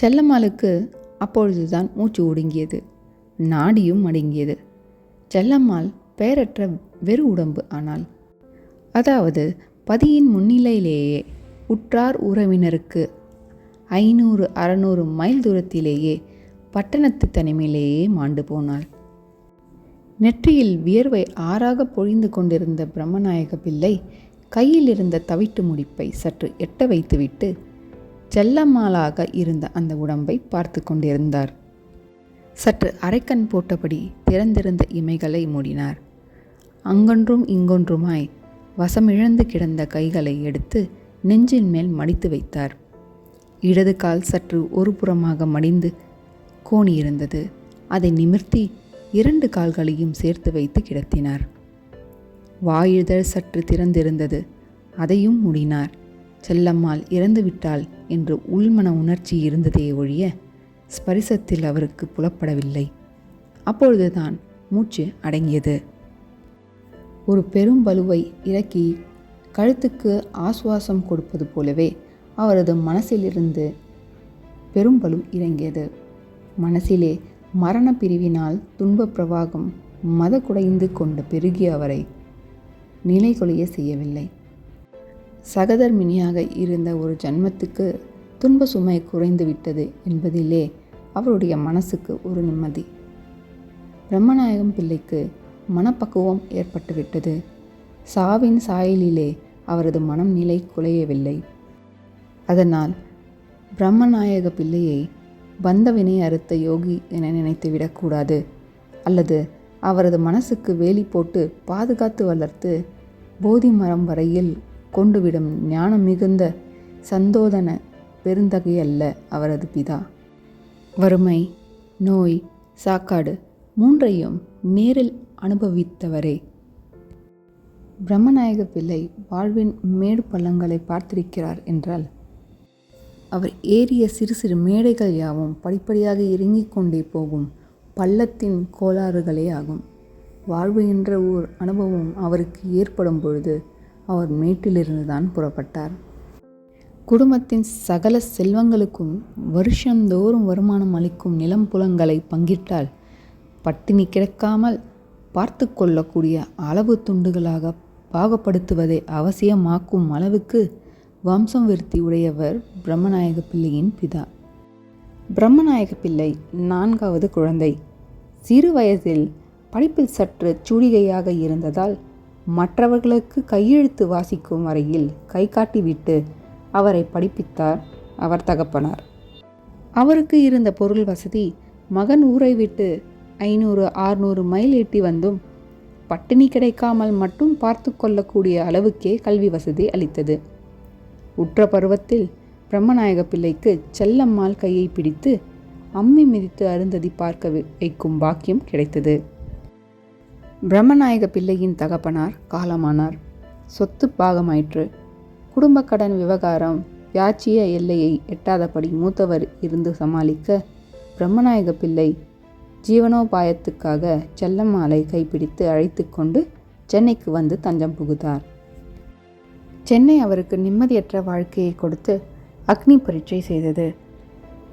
செல்லம்மாளுக்கு அப்பொழுதுதான் மூச்சு ஒடுங்கியது நாடியும் அடங்கியது செல்லம்மாள் பெயரற்ற வெறு உடம்பு ஆனால் அதாவது பதியின் முன்னிலையிலேயே உற்றார் உறவினருக்கு ஐநூறு அறநூறு மைல் தூரத்திலேயே பட்டணத்து தனிமையிலேயே மாண்டு போனாள். நெற்றியில் வியர்வை ஆறாக பொழிந்து கொண்டிருந்த பிரம்மநாயக பிள்ளை கையில் இருந்த தவிட்டு முடிப்பை சற்று எட்ட வைத்துவிட்டு செல்லம்மாளாக இருந்த அந்த உடம்பை பார்த்து கொண்டிருந்தார். சற்று அரைக்கண் போட்டபடி திறந்திருந்த இமைகளை மூடினார். அங்கொன்றும் இங்கொன்றுமாய் வசமிழந்து கிடந்த கைகளை எடுத்து நெஞ்சின் மேல் மடித்து வைத்தார். இடது கால் சற்று ஒரு புறமாக மடிந்து கோணியிருந்தது. அதை நிமிர்த்தி இரண்டு கால்களையும் சேர்த்து வைத்து கிடத்தினார். வாயிதழ் சற்று திறந்திருந்தது. அதையும் மூடினார். செல்லம்மாள் இறந்துவிட்டால் என்று உள்மன உணர்ச்சி இருந்ததே ஒழிய ஸ்பரிசத்தில் அவருக்கு புலப்படவில்லை. அப்பொழுதுதான் மூச்சு அடங்கியது. ஒரு பெரும் பலுவை இறக்கி கழுத்துக்கு ஆசுவாசம் கொடுப்பது போலவே அவரது மனசிலிருந்து பெரும்பலு இறங்கியது. மனசிலே மரண பிரிவினால் துன்ப பிரவாகம் மத குடைந்து கொண்ட பெருகி அவரை நிலைகொலைய செய்யவில்லை. சகதர்மினியாக இருந்த ஒரு ஜன்மத்துக்கு துன்ப சுமை குறைந்து விட்டது என்பதிலே அவருடைய மனசுக்கு ஒரு நிம்மதி. பிரம்மநாயகம் பிள்ளைக்கு மனப்பக்குவம் ஏற்பட்டுவிட்டது. சாவின் சாயலிலே அவரது மனம் நிலை குலையவில்லை. அதனால் பிரம்மநாயக பிள்ளையை பந்தவினை அறுத்த யோகி என நினைத்து விடக்கூடாது. அல்லது அவரது மனசுக்கு வேலி போட்டு பாதுகாத்து வளர்த்து போதி மரம் வரையில் கொண்டுவிடும் ஞானம் மிகுந்த சந்தோதன பெருந்தகை அல்ல அவரது பிதா. வறுமை நோய் சாக்காடு மூன்றையும் நேரில் அனுபவித்தவரே. பிரம்மநாயக பிள்ளை வாழ்வின் மேடு பள்ளங்களை பார்த்திருக்கிறார் என்றால் அவர் ஏறிய சிறு சிறு மேடைகள் யாவும் படிப்படியாக இறங்கிக் கொண்டே போகும் பள்ளத்தின் கோளாறுகளே ஆகும். வாழ்வு என்ற ஓர் அனுபவம் அவருக்கு ஏற்படும் பொழுது அவர் மேட்டிலிருந்து தான் புறப்பட்டார். குடும்பத்தின் சகல செல்வங்களுக்கும் வருஷந்தோறும் வருமானம் அளிக்கும் நிலம் புலங்களை பங்கிட்டால் பட்டினி கிடக்காமல் பார்த்து கொள்ளக்கூடிய அளவு துண்டுகளாக பாகப்படுத்துவதை அவசியமாக்கும் அளவுக்கு வம்சம் விருத்தி உடையவர் பிரம்மநாயக பிள்ளையின் பிதா. பிரம்மநாயக பிள்ளை நான்காவது குழந்தை. சிறு வயதில் படிப்பில் சற்று சூடிகையாக இருந்ததால் மற்றவர்களுக்கு கையெழுத்து வாசிக்கும் வரையில் கை காட்டிவிட்டு அவரை படிப்பித்தார் அவர் தகப்பனார். அவருக்கு இருந்த பொருள் வசதி மகன் ஊரை விட்டு ஐநூறு ஆறுநூறு மைல் எட்டி வந்தும் பட்டினி கிடைக்காமல் மட்டும் பார்த்து கொள்ளக்கூடிய அளவுக்கே கல்வி வசதி அளித்தது. உற்ற பருவத்தில் பிரம்மநாயக பிள்ளைக்கு செல்லம்மாள் கையை பிடித்து அம்மி மிதித்து அருந்ததி பார்க்க வைக்கும் பாக்கியம் கிடைத்தது. பிரம்மநாயக பிள்ளையின் தகப்பனார் காலமானார். சொத்து பாகமாயிற்று. குடும்ப கடன் விவகாரம் யாச்சிய எல்லையை எட்டாதபடி மூத்தவர் இருந்து சமாளிக்க பிரம்மநாயக பிள்ளை ஜீவனோபாயத்துக்காக செல்லம்மாளை கைப்பிடித்து அழைத்து கொண்டு சென்னைக்கு வந்து தஞ்சம் புகுந்தார். சென்னை அவருக்கு நிம்மதியற்ற வாழ்க்கையை கொடுத்து அக்னி பரீட்சை செய்தது.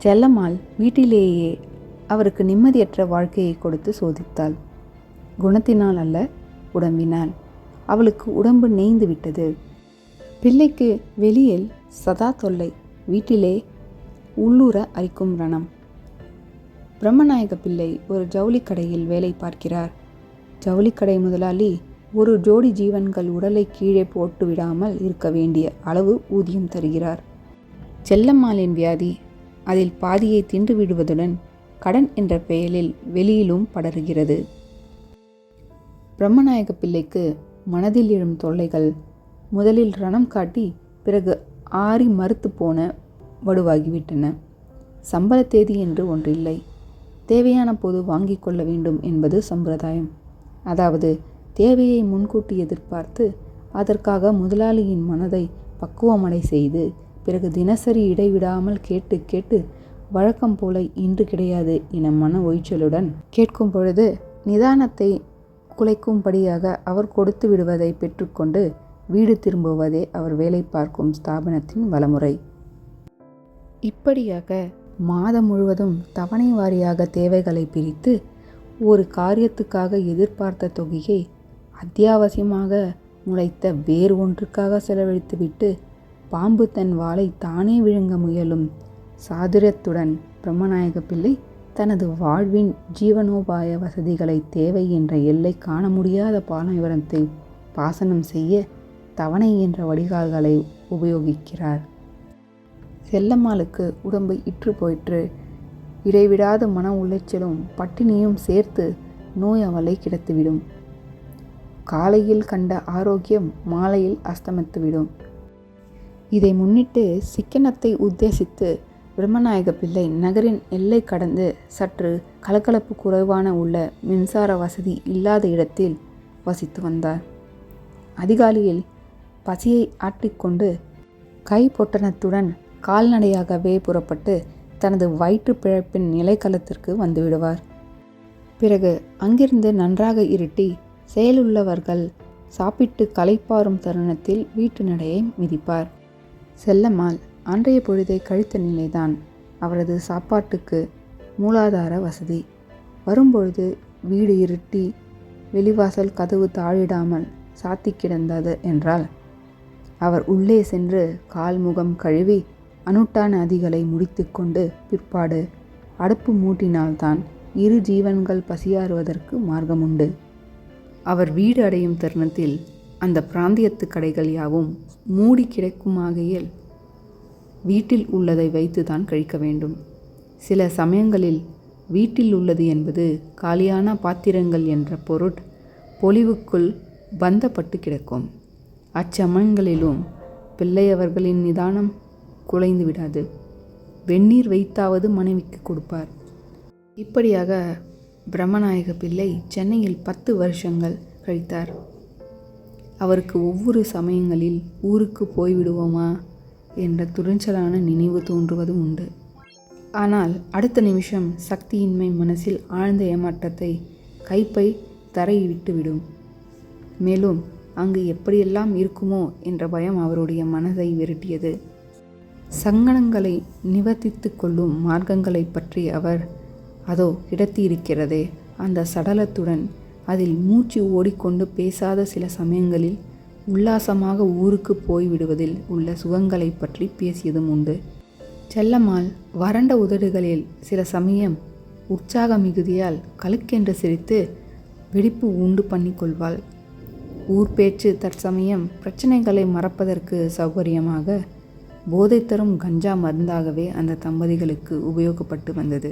செல்லம்மாள் வீட்டிலேயே அவருக்கு நிம்மதியற்ற வாழ்க்கையை கொடுத்து சோதித்தாள். குணத்தினால் அல்ல உடம்பினால். அவளுக்கு உடம்பு நெய்ந்து விட்டது. பிள்ளைக்கு வெளியில் சதா தொல்லை வீட்டிலே உள்ளூர அரிக்கும் ரணம். பிரம்மநாயக பிள்ளை ஒரு ஜவுளி கடையில் வேலை பார்க்கிறார். ஜவுளிக்கடை முதலாளி ஒரு ஜோடி ஜீவன்கள் உடலை கீழே போட்டு விடாமல் இருக்க வேண்டிய அளவு ஊதியம் தருகிறார். செல்லம்மாளின் வியாதி அதில் பாதியை தின்று விடுவதுடன் கடன் என்ற பெயரில் வெளியிலும் படருகிறது. பிரம்மநாயக பிள்ளைக்கு மனதில் எழும் தொல்லைகள் முதலில் ரணம் காட்டி பிறகு ஆறி மறுத்து போன வடுவாகிவிட்டன. சம்பள தேதி என்று ஒன்றில்லை. தேவையான போது வாங்கி கொள்ள வேண்டும் என்பது சம்பிரதாயம். அதாவது தேவையை முன்கூட்டி எதிர்பார்த்து அதற்காக முதலாளியின் மனதை பக்குவமடை செய்து பிறகு தினசரி இடைவிடாமல் கேட்டு கேட்டு வழக்கம் போல இன்று கிடையாது என மன ஒய்ச்சலுடன் கேட்கும் பொழுது நிதானத்தை குலைக்கும்படியாக அவர் கொடுத்து விடுவதை பெற்றுக்கொண்டு வீடு திரும்புவதே அவர் வேலை பார்க்கும் ஸ்தாபனத்தின் வளமுறை இப்படியாக மாதம் முழுவதும் தவணை வாரியாக தேவைகளை பிரித்து ஒரு காரியத்துக்காக எதிர்பார்த்த தொகையை அத்தியாவசியமாக முளைத்த வேறு ஒன்றுக்காக செலவழித்துவிட்டு பாம்பு தன் வாளை தானே விழுங்க முயலும் சாதுரியத்துடன் பிரம்மநாயக பிள்ளை தனது வாழ்வின் ஜீவனோபாய வசதிகளை தேவை என்ற எல்லை காண முடியாத பாலைவனத்தை பாசனம் செய்ய தவணை என்ற வடிகால்களை உபயோகிக்கிறார். செல்லம்மாளுக்கு உடம்பு இற்று போயிற்று. இடைவிடாத மன உளைச்சலும் பட்டினியும் சேர்த்து நோய் அவளை கிடத்துவிடும். காலையில் கண்ட ஆரோக்கியம் மாலையில் அஸ்தமித்துவிடும். இதை முன்னிட்டு சிக்கனத்தை உத்தேசித்து பிரம்மநாயக பிள்ளை நகரின் எல்லை கடந்து சற்று கலகலப்பு குறைவான உள்ள மின்சார வசதி இல்லாத இடத்தில் வசித்து வந்தார். அதிகாலையில் பசியை ஆட்டிக்கொண்டு கை பொட்டணத்துடன் கால்நடையாகவே புறப்பட்டு தனது வயிற்று பிழப்பின் நிலைக்களத்திற்கு வந்துவிடுவார். பிறகு அங்கிருந்து நன்றாக இருட்டி செயலுள்ளவர்கள் சாப்பிட்டு களைப்பாறும் தருணத்தில் வீட்டு நடையை மிதிப்பார். செல்லம்மாள் அன்றைய பொழுதை கழித்த நிலைதான் அவரது சாப்பாட்டுக்கு மூலாதார வசதி. வரும்பொழுது வீடு இருட்டி வெளிவாசல் கதவு தாழிடாமல் சாத்தி கிடந்தது என்றால் அவர் உள்ளே சென்று கால் முகம் கழுவி அனுட்டான அதிகளை முடித்துக்கொண்டு பிற்பாடு அடுப்பு மூட்டினால்தான் இரு ஜீவன்கள் பசியாறுவதற்கு மார்க்கமுண்டு. அவர் வீடு அடையும் தருணத்தில் அந்த பிராந்தியத்து கடைகள் யாவும் மூடி கிடக்குமாகையில் வீட்டில் உள்ளதை வைத்துதான் கழிக்க வேண்டும். சில சமயங்களில் வீட்டில் உள்ளது என்பது காலியான பாத்திரங்கள் என்ற பொருட் பொலிவுக்குள் பந்தப்பட்டு கிடக்கும். அச்சமயங்களிலும் பிள்ளையவர்களின் நிதானம் குலைந்து விடாது. வெந்நீர் வைத்தாவது மனைவிக்கு கொடுப்பார். இப்படியாக பிரம்மநாயக பிள்ளை சென்னையில் பத்து வருஷங்கள் கழித்தார். அவருக்கு ஒவ்வொரு சமயங்களில் ஊருக்கு போய்விடுவோமா? என்ற துணிச்சலான நினைவு தோன்றுவதும் உண்டு. ஆனால் அடுத்த நிமிஷம் சக்தியின்மை மனசில் ஆழ்ந்த ஏமாற்றத்தை கைப்பை தரையை விட்டுவிடும் மேலும் அங்கு எப்படியெல்லாம் இருக்குமோ என்ற பயம் அவருடைய மனதை விரட்டியது. சங்கடங்களை நிவர்த்தித்து கொள்ளும் மார்க்கங்களை பற்றி அவர் அதோ கிடத்தியிருக்கிறதே அந்த சடலத்துடன் அதில் மூச்சு ஓடிக்கொண்டு பேசாத சில சமயங்களில் உல்லாசமாக ஊருக்கு போய்விடுவதில் உள்ள சுகங்களை பற்றி பேசியதும் உண்டு. செல்லம்மாள் வறண்ட உதடுகளில் சில சமயம் உற்சாக மிகுதியால் கழுக்கென்று சிரித்து வெடிப்பு உண்டு பண்ணிக்கொள்வாள் ஊர் பேச்சு தற்சமயம் பிரச்சனைகளை மறப்பதற்கு சௌகரியமாக போதை தரும் கஞ்சா மருந்தாகவே அந்த தம்பதிகளுக்கு உபயோகப்பட்டு வந்தது.